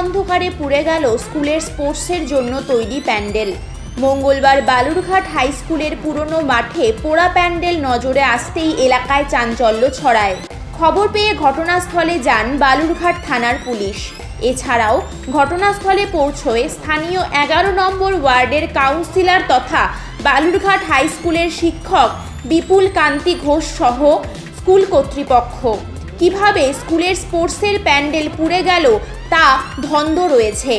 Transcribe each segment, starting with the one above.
অন্ধকারে পুড়ে গেল স্কুলের স্পোর্টসের জন্য তৈরি প্যান্ডেল। মঙ্গলবার বালুরঘাট হাই স্কুলের পুরনো মাঠে পোড়া প্যান্ডেল নজরে আসতেই এলাকায় চাঞ্চল্য ছড়ায়। খবর পেয়ে ঘটনাস্থলে যান বালুরঘাট থানার পুলিশ। এছাড়াও ঘটনাস্থলে পৌঁছয়ে স্থানীয় এগারো নম্বর ওয়ার্ডের কাউন্সিলর তথা বালুরঘাট হাই স্কুলের শিক্ষক বিপুল কান্তি ঘোষ সহ স্কুল কর্তৃপক্ষ। কীভাবে স্কুলের স্পোর্টসের প্যান্ডেল পুড়ে গেল তা ধন্ধ রয়েছে।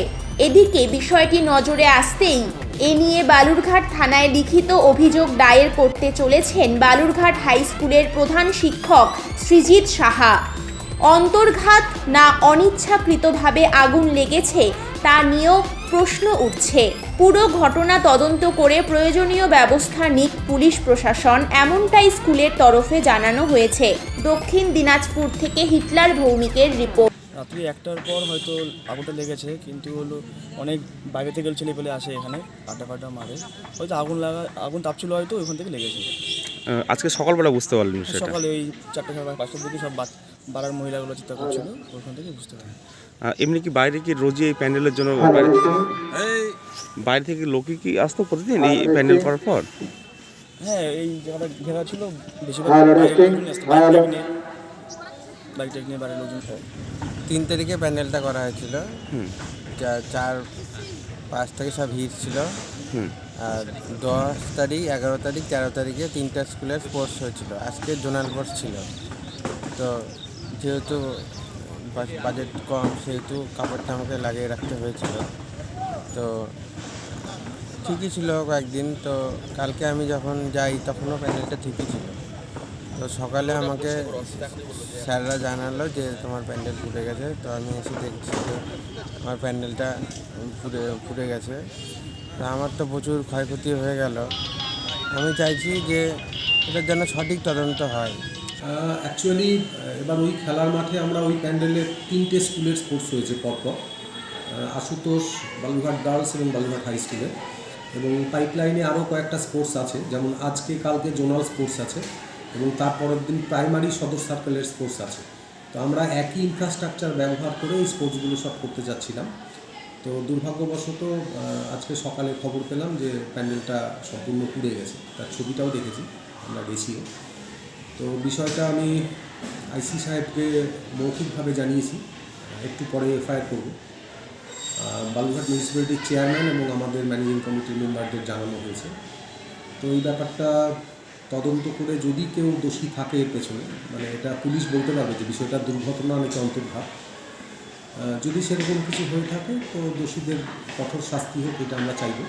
এদিকে বিষয়টি নজরে আসতেই এ নিয়ে বালুরঘাট থানায় লিখিত অভিযোগ দায়ের করতে চলেছেন বালুরঘাট হাই স্কুলের প্রধান শিক্ষক সৃজিত সাহা। অন্তর্ঘাত না অনিচ্ছাকৃতভাবে আগুন লেগেছে তা নিয়েও প্রশ্ন উঠছে। পুরো ঘটনা তদন্ত করে প্রয়োজনীয় ব্যবস্থা নিক পুলিশ প্রশাসন, এমনটাই স্কুলের তরফে জানানো হয়েছে। দক্ষিণ দিনাজপুর থেকে হিটলার ভৌমিকের রিপোর্ট। রাত্রি একটার পর হয়তো আগুনটা লেগেছে কিন্তু হলো অনেক বাইরে থেকে ছেলে পেলে আসে এখানে আড্ডা ফাড্ডা মারে। হয়তো আগুন লাগা আগুন তাপছিল হয়তো ওইখান থেকে লেগেছে। আজকে সকালবেলা বুঝতে পারলেন সকালে ওই চারটে সাড়ে পাঁচটার দিকে সব পাড়ার মহিলাগুলো চিন্তা করছিল ওইখান থেকে বুঝতে পারি এমনি কি বাইরে কি রোজই এই প্যান্ডেলের জন্য বাইরে বাইরে থেকে লোকে কি আসতো প্রতিদিন এই প্যান্ডেল করার পর? হ্যাঁ এই জায়গাটা ঘেরা ছিল বেশিরভাগ বাইক নিয়ে বাইরের লোকজন তিন তারিখে প্যান্ডেলটা করা হয়েছিল। যা- চার পাঁচ থেকে সব হিট ছিল। আর দশ তারিখ এগারো তারিখ তেরো তারিখে তিনটা স্কুলের স্পোর্টস হয়েছিল। আজকে জোনাল স্পোর্টস ছিল। তো যেহেতু বাজেট কম সেহেতু কাপড়টা আমাকে লাগিয়ে রাখতে হয়েছিল। তো ঠিকই ছিল কয়েকদিন। তো কালকে আমি যখন যাই তখনও প্যান্ডেলটা ঠিকই ছিল। তো সকালে আমাকে স্যাররা জানালো যে তোমার প্যান্ডেল ফুটে গেছে, তো আমি এসে দেখছি যে আমার প্যান্ডেলটা ফুটে ফুটে গেছে। তো আমার তো প্রচুর ক্ষয়ক্ষতি হয়ে গেল। আমি চাইছি যে এটার জন্য সঠিক তদন্ত হয়। অ্যাকচুয়ালি এবার ওই খেলার মাঠে আমরা ওই প্যান্ডেলে তিনটে স্কুলের স্পোর্টস হয়েছে পরপর। আশুতোষ, বালুরঘাট গার্লস এবং বালুরঘাট হাই স্কুলে। এবং পাইপলাইনে আরও কয়েকটা স্পোর্টস আছে, যেমন আজকে কালকে জোনাল স্পোর্টস আছে। এবং তারপরের দিন প্রাইমারি সদর সার্কেলের স্পোর্টস আছে। তো আমরা একই ইনফ্রাস্ট্রাকচার ব্যবহার করে এই স্পোর্টসগুলো সব করতে যাচ্ছিলাম। তো দুর্ভাগ্যবশত আজকে সকালে খবর পেলাম যে প্যান্ডেলটা সম্পূর্ণ পুড়ে গেছে। তার ছবিটাও দেখেছি, আমরা গেছিও তো বিষয়টা আমি আইসি সাহেবকে মৌখিকভাবে জানিয়েছি। একটু পরে এফআইআর করব। বালুঘাট মিউনিসিপ্যালিটির চেয়ারম্যান এবং আমাদের ম্যানেজিং কমিটির মেম্বারদের জানানো হয়েছে। তো এই ব্যাপারটা তদন্ত করে যদি কেউ দোষী থাকে এর পেছনে মানে এটা পুলিশ বলতে পারবে যে বিষয়টা দুর্ঘটনা নাকি অন্তর্ভাব যদি সেরকম কিছু হয়ে থাকে, তো দোষীদের কঠোর শাস্তি হোক, এটা আমরা চাইব।